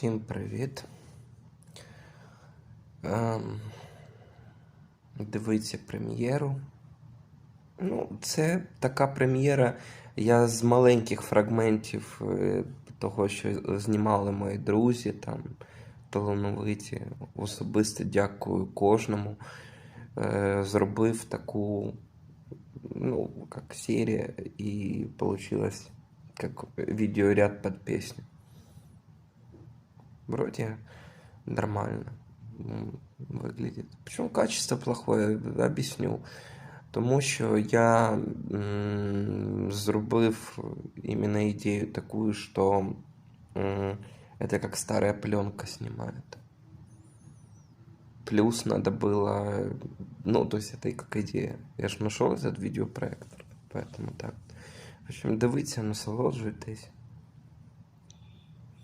Всім привіт. Ем, дивіться прем'єру. Ну, це така прем'єра. Я з маленьких фрагментів е, того, що знімали мої друзі, там талановиті. Особисто дякую кожному. Е, зробив таку, ну, як серія, і получилось как видеоряд под песню. Вроде нормально м, выглядит. Почему качество плохое? Объясню. Тому що я м, зробив іменно ідею таку, що м, это как старая пленка снимает. Плюс надо было, ну, то есть это и как идея. Я ж нашел этот видеопроектор, поэтому так. В общем, дивіться, насолоджуйтесь.